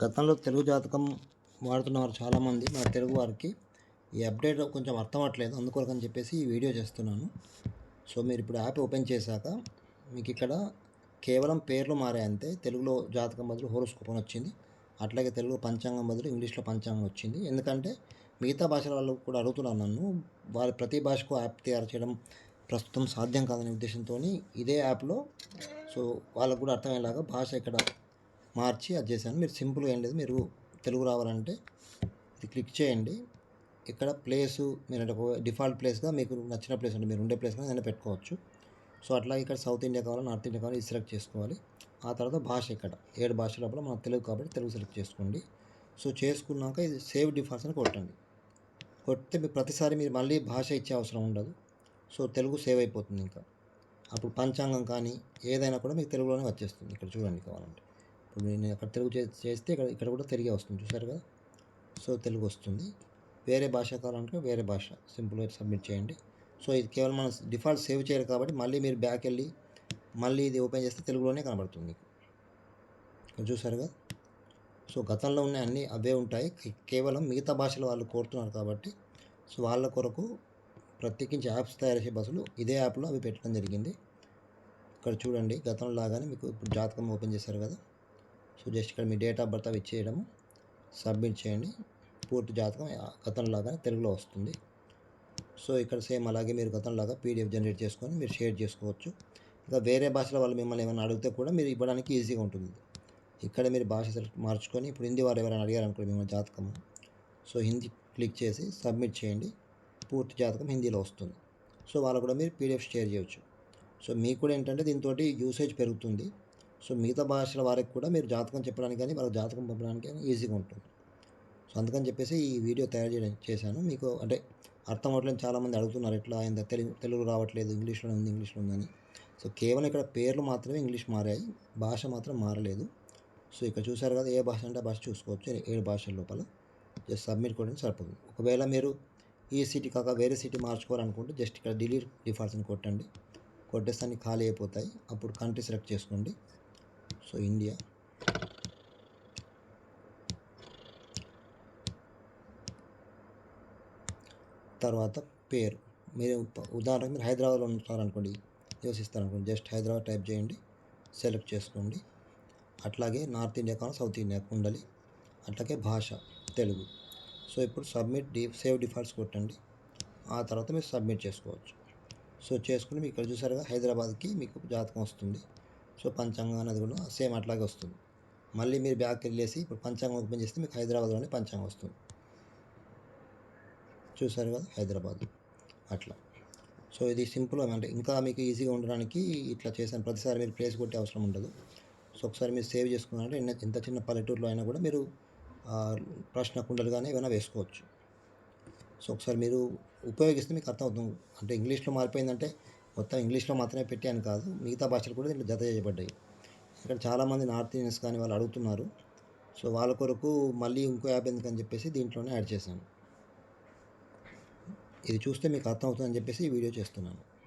గతంలో తెలుగు జాతకం వాడుతున్నవారు చాలామంది మన తెలుగు వారికి ఈ అప్డేట్ కొంచెం అర్థం అవ్వట్లేదు. అందుకొరకు అని చెప్పేసి ఈ వీడియో చేస్తున్నాను. సో మీరు ఇప్పుడు యాప్ ఓపెన్ చేశాక మీకు ఇక్కడ కేవలం పేర్లు మారాయి అంతే. తెలుగులో జాతకం బదులు హోరోస్కోప్ అని వచ్చింది. అట్లాగే తెలుగు పంచాంగం బదులు ఇంగ్లీష్లో పంచాంగం వచ్చింది. ఎందుకంటే మిగతా భాషల వాళ్ళు కూడా అడుగుతున్నారు నన్ను. వారి ప్రతి భాషకు యాప్ తయారు చేయడం ప్రస్తుతం సాధ్యం కాదనే ఉద్దేశంతో ఇదే యాప్లో సో వాళ్ళకు కూడా అర్థమయ్యేలాగా భాష ఇక్కడ మార్చి అది చేశాను. మీరు సింపుల్గా ఏం లేదు మీరు తెలుగు రావాలంటే ఇది క్లిక్ చేయండి. ఇక్కడ ప్లేసు మీరు అంటే డిఫాల్ట్ ప్లేస్గా మీకు నచ్చిన ప్లేస్ అంటే మీరు ఉండే ప్లేస్గా ఏదైనా పెట్టుకోవచ్చు. సో అట్లా ఇక్కడ సౌత్ ఇండియా కావాలి నార్త్ ఇండియా కావాలి ఇది సెలెక్ట్ చేసుకోవాలి. ఆ తర్వాత భాష ఇక్కడ ఏడు భాష లోపల మన తెలుగు కాబట్టి తెలుగు సెలెక్ట్ చేసుకోండి. సో చేసుకున్నాక ఇది సేవ్ డిఫాల్ట్స్ అని కొట్టండి. కొడితే మీరు ప్రతిసారి మీరు మళ్ళీ భాష ఇచ్చే అవసరం ఉండదు. సో తెలుగు సేవ్ అయిపోతుంది ఇంకా. అప్పుడు పంచాంగం కానీ ఏదైనా కూడా మీకు తెలుగులోనే వచ్చేస్తుంది. ఇక్కడ చూడండి కావాలంటే. ఇప్పుడు నేను అక్కడ తెలుగు చే- చేస్తే ఇక్కడ ఇక్కడ కూడా తెలుగే వస్తుంది. చూసారు కదా? సో తెలుగు వస్తుంది. వేరే భాష కావాలంటే వేరే భాష. సింపుల్గా సబ్మిట్ చేయండి. సో ఇది కేవలం మనం డిఫాల్ట్ సేవ్ చేయరు కాబట్టి మళ్ళీ మీరు బ్యాక్ వెళ్ళి మళ్ళీ ఇది ఓపెన్ చేస్తే తెలుగులోనే కనబడుతుంది మీకు. కదా? సో గతంలో ఉన్న అన్నీ అవే ఉంటాయి. కేవలం మిగతా భాషల వాళ్ళు కోరుతున్నారు కాబట్టి సో వాళ్ళ కొరకు ప్రత్యేకించి యాప్స్ తయారు చేసే బస్సులు ఇదే యాప్లో అవి పెట్టడం జరిగింది. ఇక్కడ చూడండి గతంలో లాగానే మీకు ఇప్పుడు జాతకం ఓపెన్ చేశారు కదా? సో జస్ట్ ఇక్కడ మీ డేట్ ఆఫ్ బర్త్ అవి ఇచ్చేయడము. సబ్మిట్ చేయండి. పూర్తి జాతకం గతంలాగా తెలుగులో వస్తుంది. సో ఇక్కడ సేమ్ అలాగే మీరు గతంలాగా పీడిఎఫ్ జనరేట్ చేసుకొని మీరు షేర్ చేసుకోవచ్చు. ఇంకా వేరే భాషల వాళ్ళు మిమ్మల్ని ఏమైనా అడిగితే కూడా మీరు ఇవ్వడానికి ఈజీగా ఉంటుంది. ఇక్కడ మీరు భాష సెలెక్ట్ మార్చుకొని ఇప్పుడు హిందీ వారు ఎవరైనా అడిగారనుకోండి మిమ్మల్ని జాతకం సో హిందీ క్లిక్ చేసి సబ్మిట్ చేయండి. పూర్తి జాతకం హిందీలో వస్తుంది. సో వాళ్ళు కూడా మీరు పీడిఎఫ్ షేర్ చేయవచ్చు సో మీకు కూడా ఏంటంటే దీంతో యూసేజ్ పెరుగుతుంది. సో మిగతా భాషల వారికి కూడా మీరు జాతకం చెప్పడానికి కానీ వాళ్ళకి జాతకం పంపడానికి కానీ ఈజీగా ఉంటుంది. సో అందుకని చెప్పేసి ఈ వీడియో తయారు చేయడం చేశాను. మీకు అంటే అర్థం అవ్వట్లేదు చాలామంది అడుగుతున్నారు ఎట్లా అయిందా తెలుగు తెలుగు రావట్లేదు ఇంగ్లీష్లో ఉంది ఇంగ్లీష్లో ఉందని సో కేవలం ఇక్కడ పేర్లు మాత్రమే ఇంగ్లీష్ మారాయి భాష మాత్రం మారలేదు. సో ఇక్కడ చూసారు కదా ఏ భాష అంటే భాష చూసుకోవచ్చు ఏడు భాషల లోపల. జస్ట్ సబ్మిట్ కొట్టండి సరిపోతుంది. ఒకవేళ మీరు ఈ సిటీ కాక వేరే సిటీ మార్చుకోవాలనుకుంటే జస్ట్ ఇక్కడ డిలీట్ డిఫాల్ట్స్ అని కొట్టండి. కొట్టేస్తే అన్ని ఖాళీ అయిపోతాయి. అప్పుడు కంట్రీ సెలెక్ట్ చేసుకోండి. So India. తర్వాత పేరు. మీరు ఉదాహరణకు మీరు హైదరాబాద్లో ఉంటారనుకోండి నివసిస్తారనుకోండి జస్ట్ హైదరాబాద్ టైప్ చేయండి సెలెక్ట్ చేసుకోండి. అట్లాగే నార్త్ ఇండియా కావాలి సౌత్ ఇండియా ఉండాలి. అట్లాగే భాష తెలుగు. సో ఇప్పుడు సబ్మిట్ డి సేవ్ డిఫాల్ట్స్ కొట్టండి. ఆ తర్వాత మీరు సబ్మిట్ చేసుకోవచ్చు. సో చేసుకుని మీకు ఇక్కడ చూసారుగా హైదరాబాద్కి మీకు జాతకం వస్తుంది. సో పంచాంగం అనేది కూడా సేమ్ అట్లాగే వస్తుంది. మళ్ళీ మీరు బ్యాక్ వెళ్ళేసి ఇప్పుడు పంచాంగం ఓపెన్ చేస్తే మీకు హైదరాబాద్లోనే పంచాంగం వస్తుంది. చూసారు కదా హైదరాబాద్ అట్లా. సో ఇది సింపుల్ అంటే ఇంకా మీకు ఈజీగా ఉండడానికి ఇట్లా చేశాను. ప్రతిసారి మీరు ప్లేస్ కొట్టే అవసరం ఉండదు. సో ఒకసారి మీరు సేవ్ చేసుకున్నారంటే ఎన్న- ఎంత చిన్న పల్లెటూరులో అయినా కూడా మీరు ప్రశ్న కుండలు కానీ ఏమైనా వేసుకోవచ్చు. సో ఒకసారి మీరు ఉపయోగిస్తే మీకు అర్థమవుతుంది. అంటే ఇంగ్లీష్లో మారిపోయిందంటే మొత్తం ఇంగ్లీష్లో మాత్రమే పెట్టాను కాదు మిగతా భాషలు కూడా దీంట్లో జత చేయబడ్డాయి. ఇక్కడ చాలామంది నార్త్ ఇండియన్స్ కానీ వాళ్ళు అడుగుతున్నారు. సో వాళ్ళ కొరకు మళ్ళీ ఇంకో యాప్ ఎందుకని చెప్పేసి దీంట్లోనే యాడ్ చేశాను. ఇది చూస్తే మీకు అర్థమవుతుందని చెప్పేసి ఈ వీడియో చేస్తున్నాను.